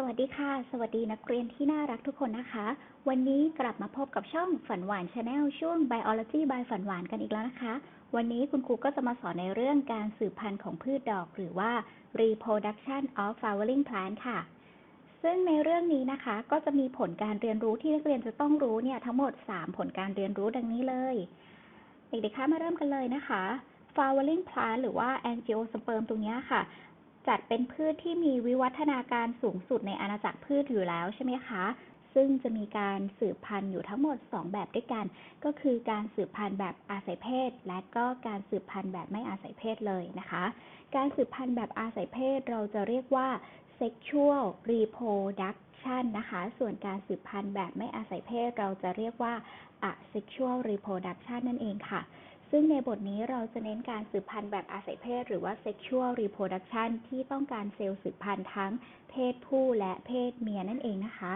สวัสดีค่ะ สวัสดีนักเรียนที่น่ารักทุกคนนะคะ วันนี้กลับมาพบกับช่องฝันหวานชาแนลช่วง Biology by ฝันหวานกันอีกแล้วนะคะ วันนี้คุณครูก็จะมาสอนในเรื่องการสืบพันธุ์ของพืชดอก หรือว่า reproduction of flowering plant ค่ะ ซึ่งในเรื่องนี้นะคะ ก็จะมีผลการเรียนรู้ที่นักเรียนจะต้องรู้เนี่ยทั้งหมด 3 ผลการเรียนรู้ดังนี้เลย เด็กๆคะมาเริ่มกันเลยนะคะ flowering plant หรือว่า angiosperm ตรงนี้ค่ะ จัดเป็นพืชที่มีวิวัฒนาการสูงสุดในอาณาจักรพืชอยู่แล้วใช่ไหมคะ ซึ่งจะมีการสืบพันธุ์อยู่ทั้งหมด 2 แบบด้วยกัน ก็คือการสืบพันธุ์แบบอาศัยเพศ และก็การสืบพันธุ์แบบไม่อาศัยเพศเลยนะคะ การสืบพันธุ์แบบอาศัยเพศเราจะเรียกว่า sexual reproduction นะคะ ส่วนการสืบพันธุ์แบบไม่อาศัยเพศเราจะเรียกว่า asexual reproduction นั่นเองค่ะ ซึ่งในบทนี้เราจะเน้นการสืบพันธุ์แบบอาศัยเพศ หรือว่า sexual reproduction ที่ต้องการเซลล์สืบพันธุ์ทั้งเพศผู้และเพศเมียนั่นเองนะคะ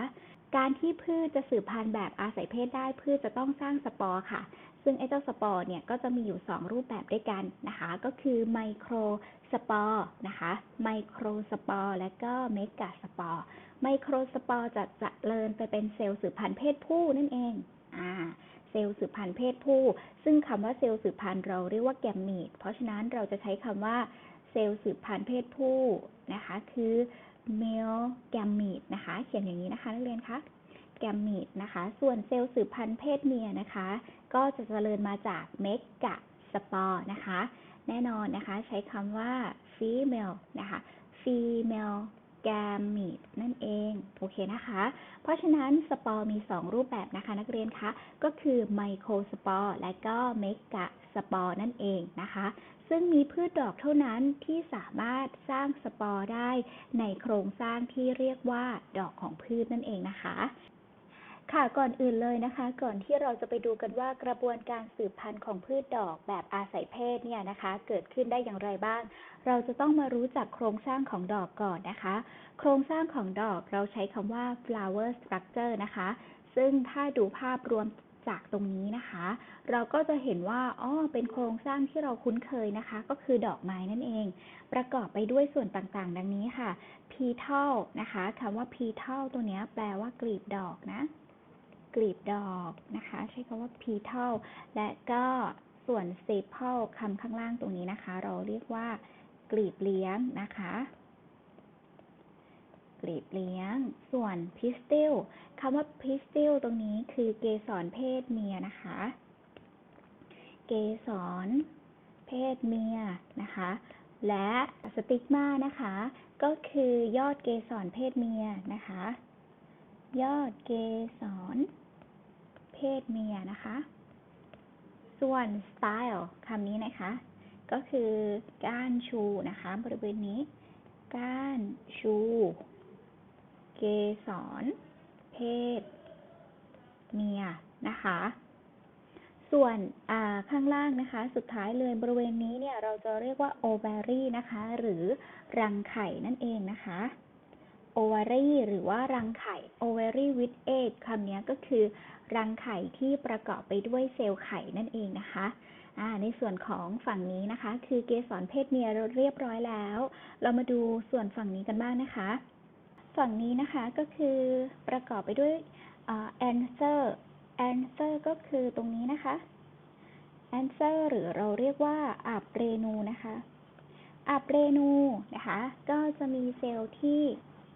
การที่พืชจะสืบพันธุ์แบบอาศัยเพศได้พืชจะต้องสร้างสปอร์ค่ะ ซึ่งไอ้เจ้าสปอร์เนี่ยก็จะมีอยู่ 2 รูปแบบด้วยกันนะคะ ก็คือไมโครสปอร์นะคะไมโครสปอร์และก็เมกะสปอร์ไมโครสปอร์จะเจริญไปเป็นเซลล์สืบพันธุ์เพศผู้นั่นเองอ่า เซลล์สืบพันธุ์เพศผู้ ซึ่งคำว่าเซลล์สืบพันธุ์เราเรียกว่าแกมมีดเพราะฉะนั้นเราจะใช้คำว่าเซลล์สืบพันธุ์เพศผู้นะคะ คือ male gamete นะคะ เขียนอย่างนี้นะคะนักเรียนคะแกมมีดนะคะ ส่วนเซลล์สืบพันธุ์เพศเมียนะคะ ก็จะเจริญมาจากเมกะสปอร์นะคะ แน่นอนนะคะ ใช้คำว่า female นะคะ female gamete นั่นเอง โอเคนะคะ เพราะฉะนั้นสปอร์มี 2 รูปแบบนะคะ นักเรียนคะ ก็คือไมโครสปอร์และก็เมกะสปอร์นั่นเองนะคะ ซึ่งมีพืชดอกเท่านั้นที่สามารถสร้างสปอร์ได้ในโครงสร้างที่เรียกว่าดอกของพืชนั่นเองนะคะ ค่ะก่อนอื่นเลยนะคะ ก่อนที่เราจะไปดูกันว่ากระบวนการสืบพันธุ์ของพืชดอกแบบอาศัยเพศเนี่ยนะคะ เกิดขึ้นได้อย่างไรบ้าง เราจะต้องมารู้จักโครงสร้างของดอกก่อนนะคะ โครงสร้างของดอกเราใช้คำว่า flower structure นะคะ ซึ่งถ้าดูภาพรวมจากตรงนี้นะคะ เราก็จะเห็นว่าอ๋อเป็นโครงสร้างที่เราคุ้นเคยนะคะ ก็คือดอกไม้นั่นเอง ประกอบไปด้วยส่วนต่างๆ ดังนี้ค่ะ petal นะคะคำว่า petal ตัวนี้แปลว่ากลีบดอกนะ กลีบดอกนะคะ ใช้คำว่า petal และก็ส่วน sepal คำข้างล่างตรงนี้นะคะ เราเรียกว่ากลีบเลี้ยงนะคะกลีบเลี้ยง ส่วน pistil คำว่า pistil ตรงนี้คือเกสรเพศเมียนะคะ เกสรเพศเมียนะคะ และสติกมานะคะ ก็คือยอดเกสรเพศเมียนะคะ ยอดเกสร เพศเมียนะคะ ส่วน style คำนี้นะคะ ก็คือก้านชูนะคะ บริเวณนี้ ก้านชู เกสร เพศ เมียนะคะส่วนข้างล่างนะคะ สุดท้ายเลยบริเวณนี้เนี่ยเราจะเรียกว่า ovary นะคะ หรือรังไข่นั่นเองนะคะ ovary หรือว่ารังไข่ ovary with egg คำนี้ก็คือ รังไข่ที่ประกอบไปด้วยเซลล์ไข่นั่นเองนะคะในส่วนของฝั่งนี้นะคะ คือเกสรเพศเมียเราเรียบร้อยแล้ว เรามาดูส่วนฝั่งนี้กันบ้างนะคะ ฝั่งนี้นะคะก็คือประกอบไปด้วยแอนเซอร์แอนเซอร์ก็คือตรงนี้นะคะแอนเซอร์หรือเราเรียกว่าอับเรนูนะคะอับเรนูนะคะ ก็จะมีเซลล์ที่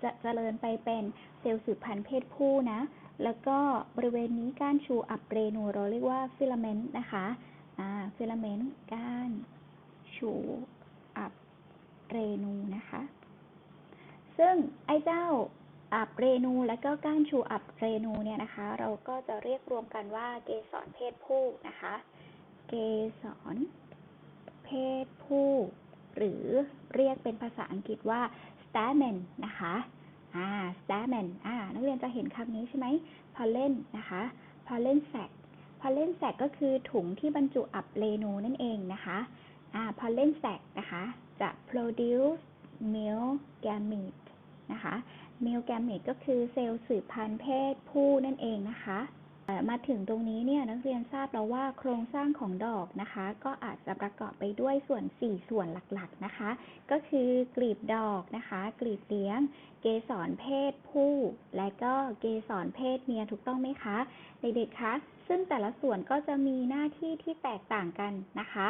จะเจริญไปเป็นเซลล์สืบพันธุ์เพศผู้นะ แล้วก็บริเวณนี้ก้านชูอับเรนูเราเรียกว่าฟิลาเมนต์นะคะอ่าฟิลาเมนต์ก้านชูอับเรนูนะคะ ซึ่งไอ้เจ้าอับเรนูและก็ก้านชูอับเรนูเนี่ยนะคะ เราก็จะเรียกรวมกันว่าเกสรเพศผู้นะคะ เกสรเพศผู้ หรือเรียกเป็นภาษาอังกฤษว่า stamen นะคะ อ่า stamen อ่า นักเรียนจะเห็นคำนี้ใช่ไหม pollen นะคะ pollen sac pollen sac ก็คือถุงที่บรรจุอับเรนูนั่นเองนะคะ อ่า pollen sac นะคะ จะ produce male gamete นะคะ male gamete ก็คือเซลล์สืบพันธุ์เพศผู้นั่นเองนะคะ มาถึงตรงนี้เนี่ยนักเรียนทราบแล้วว่าโครงสร้างของดอกนะคะ ก็อาจจะประกอบไปด้วยส่วน 4 ส่วนหลักๆนะคะ ก็คือกลีบดอกนะคะ กลีบเลี้ยง เกสรเพศผู้ และก็เกสรเพศเมียถูกต้องไหมคะเด็กๆคะซึ่งแต่ละส่วนก็จะมีหน้าที่ที่แตกต่างกันนะคะ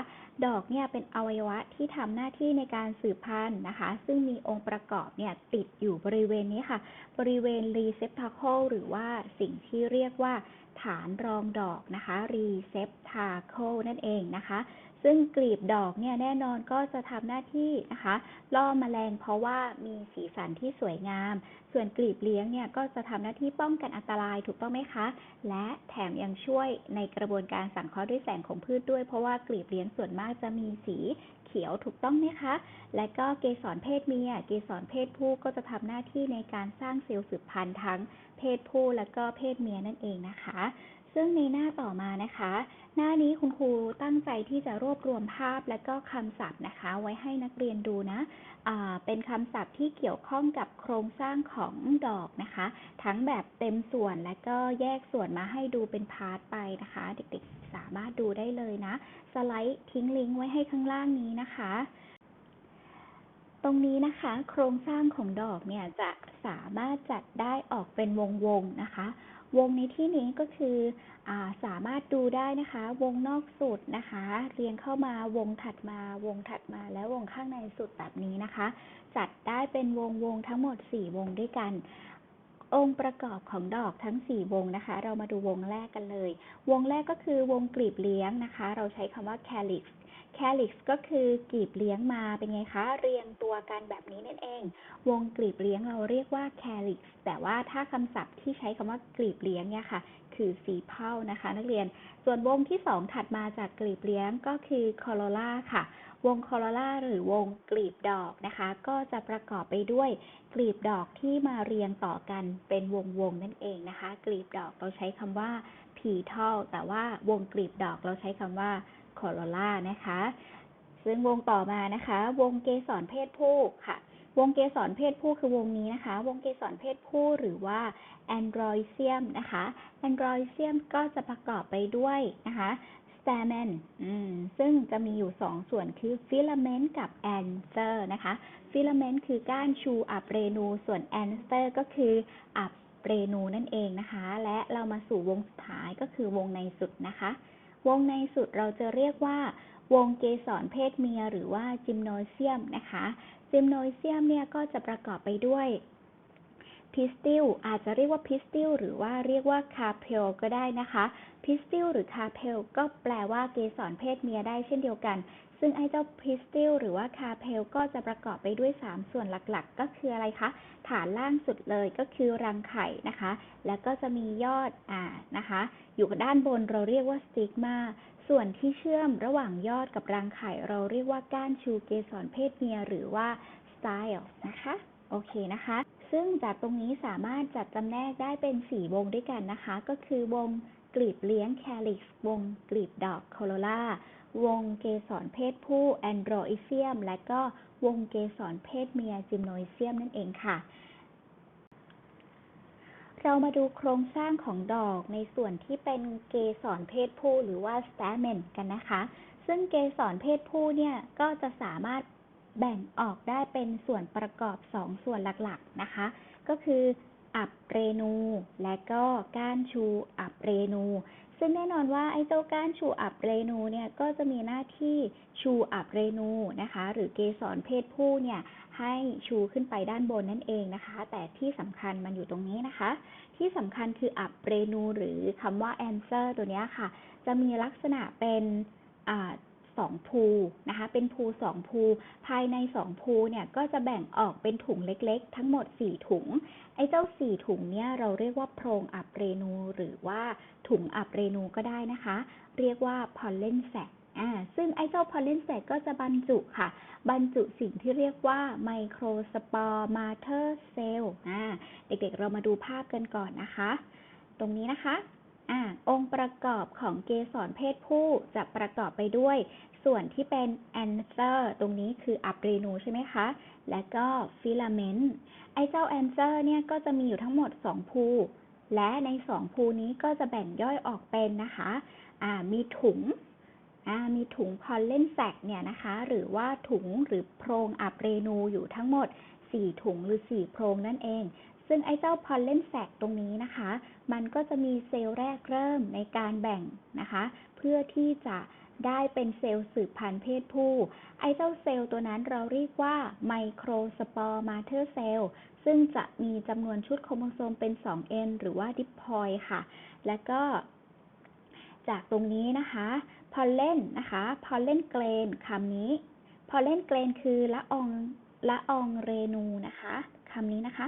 ดอกเนี่ยเป็นอวัยวะที่ทำหน้าที่ในการสืบพันธุ์นะคะ ซึ่งมีองค์ประกอบเนี่ยติดอยู่บริเวณนี้ค่ะ บริเวณ receptacle หรือว่าสิ่งที่เรียกว่า ฐานรองดอกนะคะ receptacle นั่นเองนะคะ ซึ่งกลีบดอกเนี่ยแน่นอนก็จะทำหน้าที่นะคะ ล่อแมลงเพราะว่ามีสีสันที่สวยงาม ส่วนกลีบเลี้ยงเนี่ยก็จะทำหน้าที่ป้องกันอันตรายถูกต้องไหมคะ และแถมยังช่วยในกระบวนการสังเคราะห์ด้วยแสงของพืชด้วย เพราะว่ากลีบเลี้ยงส่วนมากจะมีสี ขียวถูกต้องไหมคะ และก็เกสรเพศเมีย เกสรเพศผู้ก็จะทำหน้าที่ในการสร้างเซลล์สืบพันธุ์ทั้งเพศผู้และก็เพศเมียนั่นเองนะคะ ซึ่งในหน้าต่อมานะคะ หน้านี้คุณครูตั้งใจที่จะรวบรวมภาพและก็คำศัพท์นะคะ ไว้ให้นักเรียนดูนะเป็นคำศัพท์ที่เกี่ยวข้องกับโครงสร้างของดอกนะคะ ทั้งแบบเต็มส่วนและก็แยกส่วนมาให้ดูเป็นพาร์ทไปนะคะ เด็กๆ สามารถดูได้เลยนะ สไลด์ทิ้งลิงก์ไว้ให้ข้างล่างนี้นะคะ ตรงนี้นะคะ โครงสร้างของดอกเนี่ยจะสามารถจัดได้ออกเป็นวงๆนะคะ วงในที่นี้ก็คืออสามารถดูได้นะคะ วงนอกสุดนะคะ เรียงเข้ามาวงถัดมาวงถัดมาแล้ววงข้างในสุดแบบนี้นะคะ จัดได้เป็นวงวงทั้งหมด 4 วงด้วยกัน องค์ประกอบของดอกทั้ง 4 วงนะคะ เรามาดูวงแรกกันเลย วงแรกก็คือวงกลีบเลี้ยงนะคะ เราใช้คำว่า calyx calyx ก็คือกลีบเลี้ยงมาเป็นไงคะ เรียงตัวกันแบบนี้นั่นเอง วงกลีบเลี้ยงเราเรียกว่า calyx แต่ว่าถ้าคำศัพท์ที่ใช้คำว่ากลีบเลี้ยงเนี่ยค่ะ คือสีเผานะคะ นักเรียน ส่วนวงที่ 2 ถัดมาจากกลีบเลี้ยงก็คือ corolla ค่ะ วง corolla หรือวงกลีบดอกนะคะ ก็จะประกอบไปด้วยกลีบดอกที่มาเรียงต่อกันเป็นวงวงๆนั่นเองนะคะ กลีบดอกเราใช้คำว่า petal แต่ว่าวงกลีบดอกเราใช้คำว่า corolla นะคะ ซึ่งวงต่อมานะคะ วงเกสรเพศผู้ค่ะวงเกสรเพศผู้คือวงนี้นะคะ วงเกสรเพศผู้หรือว่า androecium นะคะ androecium ก็จะประกอบไปด้วยนะคะ stamen อืมซึ่งจะมีอยู่2ส่วนคือ filament กับ anther นะคะ filament คือก้านชูอับเรนู ส่วน anther ก็คืออับเรนูนั่นเองนะคะ และเรามาสู่วงสุดท้ายก็คือวงในสุดนะคะ วงในสุดเราจะเรียกว่า วงเกสรเพศเมียหรือว่าจิมโนเซียมนะคะ จิมโนเซียมเนี่ยก็จะประกอบไปด้วย พิสติลอาจจะเรียกว่าพิสติลหรือว่าเรียกว่าคาเพลก็ได้นะคะ พิสติลหรือคาเพลก็แปลว่าเกสรเพศเมียได้เช่นเดียวกัน ซึ่งไอ้เจ้าพิสติลหรือว่าคาเพลก็จะประกอบไปด้วย 3 ส่วนหลักๆ ก็คืออะไรคะ ฐานล่างสุดเลยก็คือรังไข่นะคะ แล้วก็จะมียอดอ่านะคะ อยู่ด้านบนเราเรียกว่าสติกมาส่วนที่เชื่อมระหว่างยอดกับรังไข่เราเรียกว่าก้านชูเกสรเพศเมียหรือว่า style นะคะ โอเคนะคะ ซึ่งจากตรงนี้สามารถจัดจำแนกได้เป็น 4 วงด้วยกันนะคะ ก็คือวงกลีบเลี้ยง calyx วงกลีบดอก corolla วงเกสรเพศผู้ androecium และก็วงเกสรเพศเมีย gymnoecium นั่นเองค่ะ เรามาดูโครงสร้างของดอกในส่วนที่เป็นเกสรเพศผู้หรือว่า stamen กันนะคะ ซึ่งเกสรเพศผู้เนี่ยก็จะสามารถ แบ่งออกได้เป็นส่วนประกอบ2ส่วนหลักๆนะคะ ก็คืออับเรนู และก็ก้านชูอับเรนู ซึ่งแน่นอนว่าไอ้เจ้าก้านชูอับเรนูเนี่ยก็จะมีหน้าที่ชูอับเรนูนะคะ หรือเกสรเพศผู้เนี่ยให้ชูขึ้นไปด้านบนนั่นเองนะคะ แต่ที่สำคัญมันอยู่ตรงนี้นะคะ ที่สำคัญคืออับเรนู หรือคำว่า answer ตัวเนี้ยค่ะ จะมีลักษณะเป็น สองภูนะคะ เป็นภูสองภูภายในสองภูเนี่ยก็จะแบ่งออกเป็นถุงเล็กๆ ทั้งหมดสี่ถุง ไอ้เจ้าสี่ถุงเนี่ยเราเรียกว่าโพรงอับเรนู หรือว่าถุงอับเรนูก็ได้นะคะ เรียกว่า pollen sac อ่าซึ่งไอ้เจ้า pollen sac ก็จะบรรจุค่ะ บรรจุสิ่งที่เรียกว่า microspore mater cell อ่าเด็กๆเรามาดูภาพกันก่อนนะคะ ตรงนี้นะคะ อ่าองค์ประกอบของเกสรเพศผู้จะประกอบไปด้วย ส่วนที่เป็น anther ตรงนี้คืออับเรนูใช่ไหมคะ และก็ filament ไอเจ้า anther เนี่ยก็จะมีอยู่ทั้งหมด 2 ภู และในสองภูนี้ก็จะแบ่งย่อยออกเป็นนะคะอ่ามีถุงอ่ามีถุงพอลเลนแซกเนี่ยนะคะ หรือว่าถุงหรือโพรงอับเรนูอยู่ทั้งหมด 4 ถุงหรือ 4 โพรงนั่นเอง ซึ่งไอ้เจ้าพอลเลนแซกตรงนี้นะคะ มันก็จะมีเซลล์แรกเริ่มในการแบ่งนะคะ เพื่อที่จะได้เป็นเซลล์สืบพันธุ์เพศผู้ ไอ้เจ้าเซลล์ตัวนั้นเราเรียกว่าไมโครสปอร์มาเธอร์เซลล์ซึ่งจะมีจำนวนชุดโครโมโซมเป็น 2n หรือว่าดิพอยค่ะ และก็ จากตรงนี้นะคะพอลเลนนะคะพอลเลนเกรนคำนี้พอลเลนเกรนคือละอองละอองเรนูนะคะคำนี้นะคะ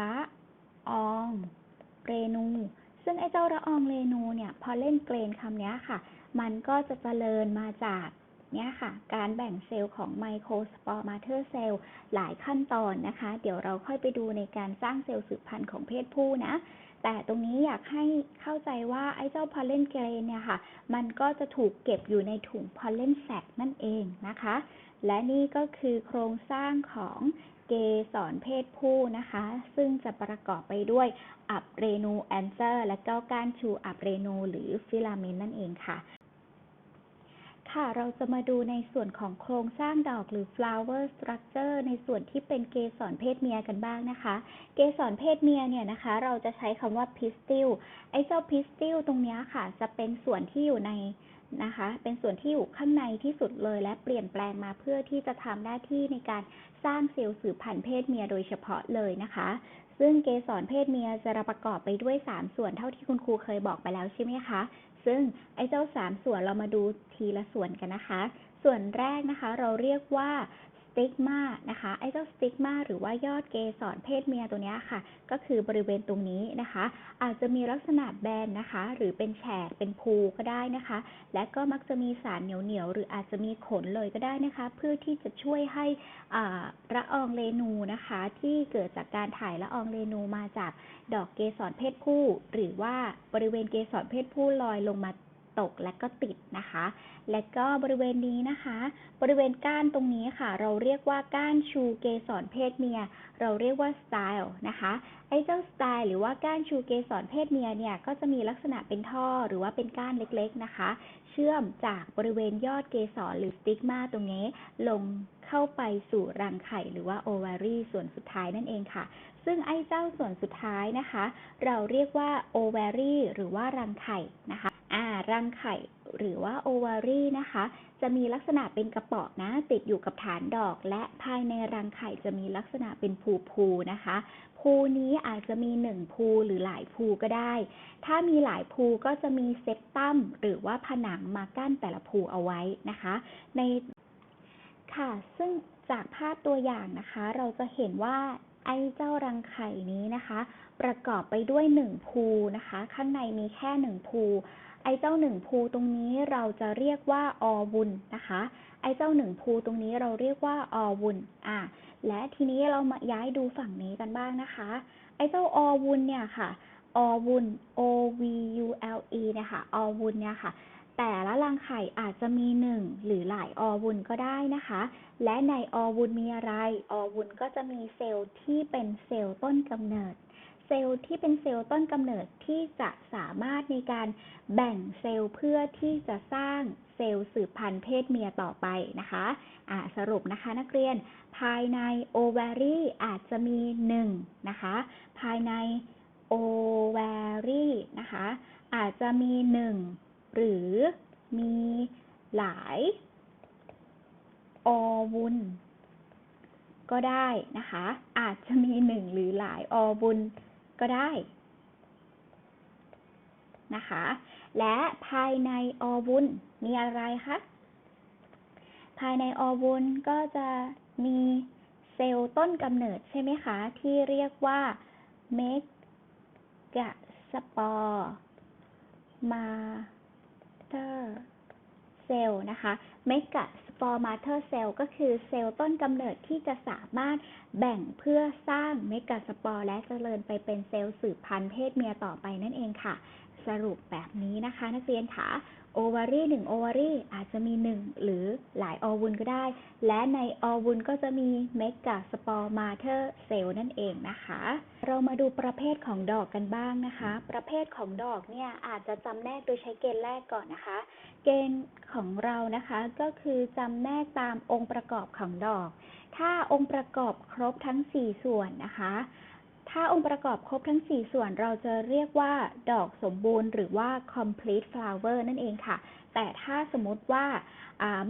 ละอองเรนู ซึ่งไอ้เจ้าละอองเรนูเนี่ย พอเล่นเกรนคำนี้ค่ะ มันก็จะเจริญมาจากเนี่ยค่ะ การแบ่งเซลล์ของไมโครสปอร์มาเธอร์เซลล์หลายขั้นตอนนะคะ เดี๋ยวเราค่อยไปดูในการสร้างเซลล์สืบพันธุ์ของเพศผู้นะ แต่ตรงนี้อยากให้เข้าใจว่าไอ้เจ้าพอลเลนเกรนเนี่ยค่ะ มันก็จะถูกเก็บอยู่ในถุงพอลเลนแซกนั่นเองนะคะ และนี่ก็คือโครงสร้างของเกสรเพศผู้นะคะ ซึ่งจะประกอบไปด้วยอับเรนูแอนเซอร์ และก็ก้านชูอับเรนูหรือฟิลาเมนต์นั่นเองค่ะ ค่ะเราจะมาดูในส่วนของโครงสร้างดอกหรือ flower structure ในส่วนที่เป็นเกสรเพศเมียกันบ้างนะคะ เกสรเพศเมียเนี่ยนะคะ เราจะใช้คำว่า pistil ไอ้เจ้า pistil ตรงนี้ค่ะ จะเป็นส่วนที่อยู่ใน นะคะ เป็นส่วนที่อยู่ข้างในที่สุดเลย และเปลี่ยนแปลงมาเพื่อที่จะทำหน้าที่ในการสร้างเซลล์สืบพันธุ์เพศเมียโดยเฉพาะเลยนะคะ ซึ่งเกสรเพศเมียจะประกอบไปด้วย 3 ส่วนเท่าที่คุณครูเคยบอกไปแล้วใช่ไหมคะ ซึ่งไอ้เจ้า 3 ส่วนเรามาดูทีละส่วนกันนะคะ ส่วนแรกนะคะ เราเรียกว่า ติกมานะคะไอ้เจ้าสติกมาหรือว่ายอดเกสรเพศเมียตัวนี้ค่ะ ก็คือบริเวณตรงนี้นะคะ อาจจะมีลักษณะแบนนะคะ หรือเป็นแฉกเป็นภูก็ได้นะคะ และก็มักจะมีสารเหนียวๆหรืออาจจะมีขนเลยก็ได้นะคะ เพื่อที่จะช่วยให้ละอองเรนูนะคะ ที่เกิดจากการถ่ายละอองเรนูมาจากดอกเกสรเพศผู้ หรือว่าบริเวณเกสรเพศผู้ลอยลงมา ตกและก็ติดนะคะ และก็บริเวณนี้นะคะ บริเวณก้านตรงนี้ค่ะ เราเรียกว่าก้านชูเกสรเพศเมีย เราเรียกว่าสไตล์นะคะไอ้เจ้าสไตล์หรือว่าก้านชูเกสรเพศเมียเนี่ยก็จะมีลักษณะเป็นท่อหรือว่าเป็นก้านเล็กๆนะคะ เชื่อมจากบริเวณยอดเกสรหรือสติกมาตรงนี้ ลงเข้าไปสู่รังไข่หรือว่าโอวารีส่วนสุดท้ายนั่นเองค่ะซึ่งไอ้เจ้าส่วนสุดท้ายนะคะ เราเรียกว่าโอวารีหรือว่ารังไข่นะคะ รังไข่หรือว่าโอวารีนะคะ จะมีลักษณะเป็นกระป๋องนะ ติดอยู่กับฐานดอก และภายในรังไข่จะมีลักษณะเป็นภูๆนะคะ ภูนี้อาจจะมีหนึ่งภูหรือหลายภูก็ได้ ถ้ามีหลายภูก็จะมีเซปตัมหรือว่าผนังมากั้นแต่ละภูเอาไว้นะคะ ในค่ะ ซึ่งจากภาพตัวอย่างนะคะ เราจะเห็นว่าไอ้เจ้ารังไข่นี้นะคะ ประกอบไปด้วยหนึ่งภูนะคะ ข้างในมีแค่หนึ่งภู ไอ้เจ้าหนึ่งภูตรงนี้เราจะเรียกว่าอวุนนะคะ ไอ้เจ้าหนึ่งภูตรงนี้เราเรียกว่าอวุนอะและทีนี้เรามาย้ายดูฝั่งนี้กันบ้างนะคะ ไอ้เจ้าอวุนเนี่ยค่ะอวุน O V U L E นี่ยค่ะอวุนเนี่ยค่ะ แต่ละรังไข่อาจจะมีหนึ่งหรือหลายอวุนก็ได้นะคะ และในอวุนมีอะไรอวุนก็จะมีเซลล์ที่เป็นเซลล์ต้นกำเนิด เซลล์ที่เป็นเซลล์ต้นกำเนิดที่จะสามารถในการแบ่งเซลล์เพื่อที่จะสร้างเซลล์สืบพันธุ์เพศเมียต่อไปนะคะอ่าสรุปนะคะนักเรียนภายในโอเวารีอาจจะมีหนึ่งนะคะภายในโอเวารีนะคะอาจจะมีหนึ่งหรือมีหลายอวุนก็ได้นะคะ อาจจะมีหนึ่งหรือหลายอวุน ก็ได้นะคะ และภายในอวุนมีอะไรคะ ภายในอวุนก็จะมีเซลล์ต้นกำเนิดใช่ไหมคะ ที่เรียกว่าเมกะสปอร์มาเตอร์เซลล์นะคะเมกะส ปอร์มาเตอร์เซลล์ก็คือเซลล์ต้นกำเนิดที่จะสามารถแบ่งเพื่อสร้างเมกะสปอร์และเจริญไปเป็นเซลล์สืบพันธุ์เพศเมียต่อไปนั่นเองค่ะ สรุปแบบนี้นะคะ นักเรียนค่ะ โอวารีหนึ่งโอวารีอาจจะมีหนึ่งหรือหลายออวุลก็ได้ และในออวุลก็จะมีเมกะสปอร์มาเธอร์เซลล์นั่นเองนะคะ เรามาดูประเภทของดอกกันบ้างนะคะ ประเภทของดอกเนี่ยอาจจะจำแนกโดยใช้เกณฑ์แรกก่อนนะคะ เกณฑ์ของเรานะคะก็คือจำแนกตามองค์ประกอบของดอก ถ้าองค์ประกอบครบทั้ง 4 ส่วนนะคะ ถ้าองค์ประกอบครบทั้ง 4 ส่วนเราจะเรียกว่าดอกสมบูรณ์หรือว่า complete flower นั่นเองค่ะ แต่ถ้าสมมติว่า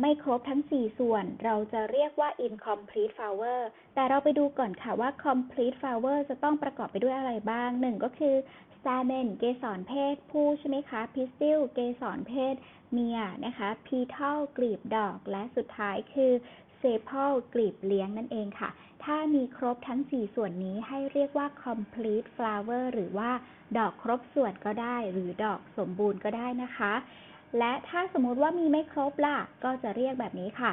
ไม่ครบทั้ง 4 ส่วน เราจะเรียกว่า incomplete flower แต่เราไปดูก่อนค่ะว่า complete flower จะต้องประกอบไปด้วยอะไรบ้างหนึ่งก็คือ stamen เกสรเพศ ผู้ใช่ไหมคะ pistil เกสรเพศ เมียนะคะ petal กลีบดอกและสุดท้ายคือ sepal กลีบเลี้ยงนั่นเองค่ะ ถ้ามีครบทั้ง 4 ส่วนนี้ให้เรียกว่า complete flower หรือว่าดอกครบส่วนก็ได้ หรือดอกสมบูรณ์ก็ได้นะคะ และถ้าสมมติว่ามีไม่ครบล่ะ ก็จะเรียกแบบนี้ค่ะ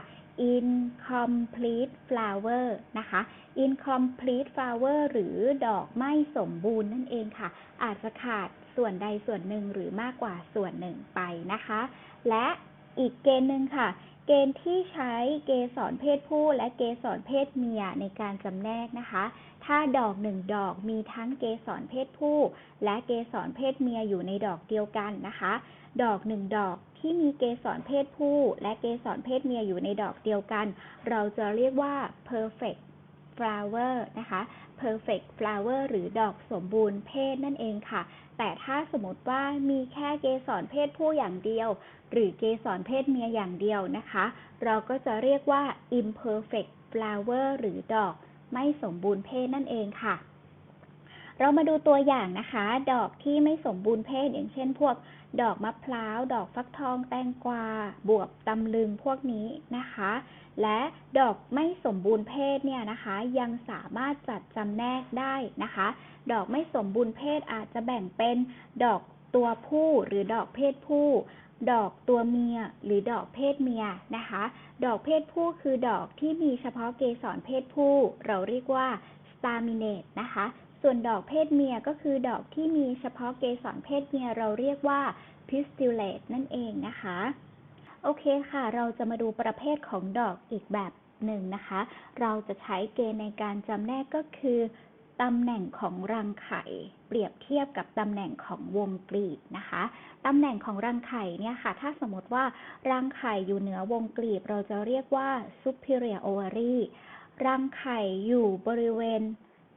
incomplete flower นะคะ incomplete flower หรือดอกไม่สมบูรณ์นั่นเองค่ะ อาจจะขาดส่วนใดส่วนหนึ่งหรือมากกว่าส่วนหนึ่งไปนะคะ และอีกเกณฑ์หนึ่งค่ะ เกณฑ์ที่ใช้เกสรเพศผู้และเกสรเพศเมียในการจำแนกนะคะ ถ้าดอกหนึ่งดอกมีทั้งเกสรเพศผู้ และเกสรเพศเมียอยู่ในดอกเดียวกันนะคะ ดอกหนึ่งดอกที่มีเกสรเพศผู้ และเกสรเพศเมียอยู่ในดอกเดียวกัน เราจะเรียกว่า perfect flower นะคะ perfect flower หรือดอกสมบูรณ์เพศนั่นเองค่ะ แต่ถ้าสมมติว่ามีแค่เกสรเพศผู้อย่างเดียว หรือเกสรเพศเมียอย่างเดียวนะคะ เราก็จะเรียกว่า imperfect flower หรือดอกไม่สมบูรณ์เพศนั่นเองค่ะ เรามาดูตัวอย่างนะคะ ดอกที่ไม่สมบูรณ์เพศอย่างเช่นพวก ดอกมะพร้าว ดอกฟักทอง แตงกวา บวบตำลึงพวกนี้นะคะ และดอกไม่สมบูรณ์เพศเนี่ยนะคะ ยังสามารถจัดจำแนกได้นะคะ ดอกไม่สมบูรณ์เพศอาจจะแบ่งเป็นดอกตัวผู้หรือดอกเพศผู้ ดอกตัวเมียหรือดอกเพศเมียนะคะ ดอกเพศผู้คือดอกที่มีเฉพาะเกสรเพศผู้ เราเรียกว่า staminate นะคะ ส่วนดอกเพศเมียก็คือดอกที่มีเฉพาะเกสรเพศเมียเราเรียกว่า pistillate นั่นเองนะคะ โอเคค่ะ เราจะมาดูประเภทของดอกอีกแบบหนึ่งนะคะ เราจะใช้เกณฑ์ในการจำแนกก็คือตำแหน่งของรังไข่ เปรียบเทียบกับตำแหน่งของวงกลีบนะคะตำแหน่งของรังไข่เนี่ยค่ะ ถ้าสมมติว่ารังไข่อยู่เหนือวงกลีบ เราจะเรียกว่า superior ovary รังไข่อยู่บริเวณ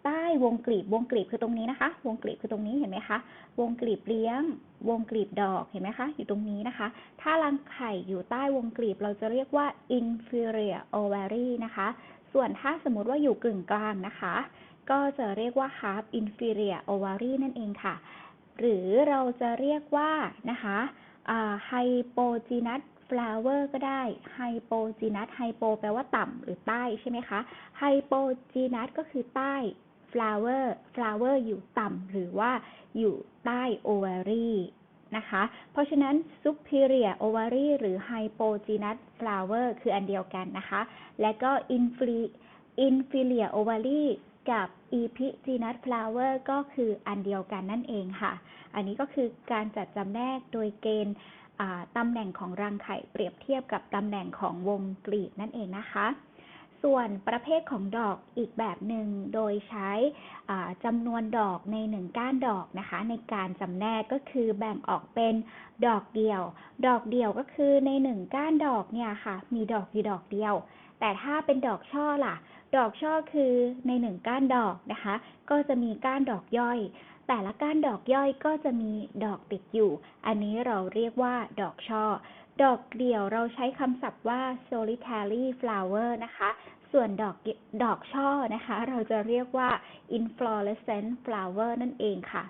ใต้วงกลีบวงกลีบคือตรงนี้นะคะ วงกลีบคือตรงนี้เห็นไหมคะวงกลีบเลี้ยง วงกลีบดอกเห็นไหมคะ อยู่ตรงนี้นะคะ ถ้ารังไข่อยู่ใต้วงกลีบเราจะเรียกว่า inferior ovary นะคะ ส่วนถ้าสมมติว่าอยู่กึ่งกลางนะคะ ก็จะเรียกว่า half inferior ovary นั่นเองค่ะ หรือเราจะเรียกว่านะคะ hypogynous flower ก็ได้ hypogynous hypo แปลว่าต่ำหรือใต้ใช่ไหมคะ hypogynous ก็คือใต้ flower flower อยู่ต่ำหรือว่าอยู่ใต้ ovary นะคะ เพราะฉะนั้น superior ovary หรือ hypogynous flower คืออันเดียวกันนะคะ และก็ inferior ovary กับ epigynous flower ก็คืออันเดียวกันนั่นเองค่ะ อันนี้ก็คือการจัดจำแนกโดยเกณฑ์ตำแหน่งของรังไข่เปรียบเทียบกับตำแหน่งของวงกลีบนั่นเองนะคะ ส่วนประเภทของดอกอีกแบบหนึ่งโดยใช้จำนวนดอกในหนึ่งก้านดอกนะคะ ในการจำแนกก็คือแบ่งออกเป็นดอกเดี่ยว ดอกเดี่ยวก็คือในหนึ่งก้านดอกเนี่ยค่ะ มีดอกอยู่ดอกเดียว แต่ถ้าเป็นดอกช่อล่ะ ดอกช่อคือในหนึ่งก้านดอกนะคะ ก็จะมีก้านดอกย่อย แต่ละก้านดอกย่อยก็จะมีดอกติดอยู่ อันนี้เราเรียกว่าดอกช่อ ดอกเดี่ยวเราใช้คำศัพท์ว่า solitary flower นะคะ ส่วนดอกดอกช่อนะคะ เราจะเรียกว่า inflorescent flower นั่นเองค่ะ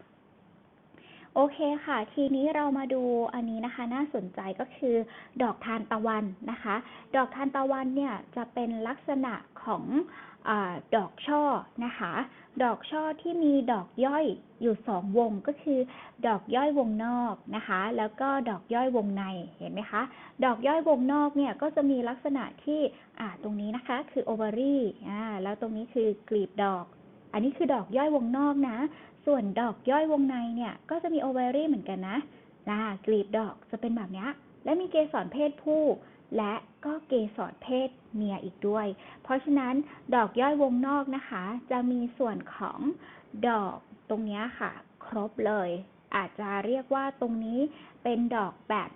โอเคค่ะ ทีนี้เรามาดูอันนี้นะคะ น่าสนใจก็คือ ดอกทานตะวันนะคะ ดอกทานตะวันเนี่ยจะเป็นลักษณะของ อดอกช่อนะคะ ดอกช่อที่มีดอกย่อยอยู่สองวงก็คือ ดอกย่อยวงนอกนะคะ แล้วก็ดอกย่อยวงในเห็นไหมคะ ดอกย่อยวงนอกเนี่ยก็จะมีลักษณะที่ตรงนี้นะคะคือโอเวอรี่แล้วตรงนี้คือกลีบดอก อันนี้คือดอกย่อยวงนอกนะ ส่วนดอกย่อยวงในเนี่ยก็จะมีโอเวอรี่เหมือนกันนะนะกลีบดอกจะเป็นแบบนี้และมีเกสรเพศผู้ และก็เกสรเพศเมียอีกด้วย เพราะฉะนั้นดอกย่อยวงนอกนะคะ จะมีส่วนของดอกตรงนี้ค่ะ ครบเลย อาจจะเรียกว่าตรงนี้เป็นดอกแบบ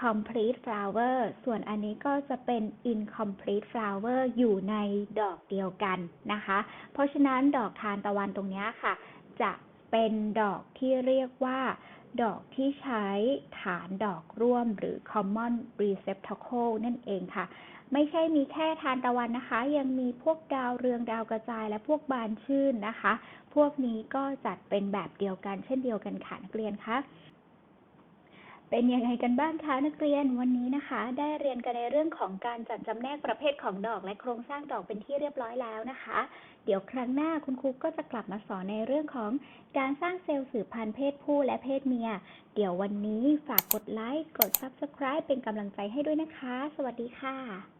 complete flower ส่วนอันนี้ก็จะเป็น incomplete flower อยู่ในดอกเดียวกันนะคะ เพราะฉะนั้นดอกทานตะวันตรงนี้ค่ะ จะเป็นดอกที่เรียกว่า ดอกที่ใช้ฐานดอกร่วมหรือ common receptacle นั่นเองค่ะ ไม่ใช่มีแค่ทานตะวันนะคะ ยังมีพวกดาวเรืองดาวกระจายและพวกบานชื่นนะคะ พวกนี้ก็จัดเป็นแบบเดียวกันเช่นเดียวกันค่ะนักเรียนคะ เป็นยังไงกันบ้างคะนักเรียนวันนี้นะคะ ได้เรียนกันในเรื่องของการจัดจำแนกประเภทของดอกและโครงสร้างดอกเป็นที่เรียบร้อยแล้วนะคะ เดี๋ยวครั้งหน้าคุณครูก็จะกลับมาสอนในเรื่องของการสร้างเซลล์สืบพันธุ์เพศผู้และเพศเมีย เดี๋ยววันนี้ฝากกดไลค์กด Subscribe เป็นกำลังใจให้ด้วยนะคะ สวัสดีค่ะ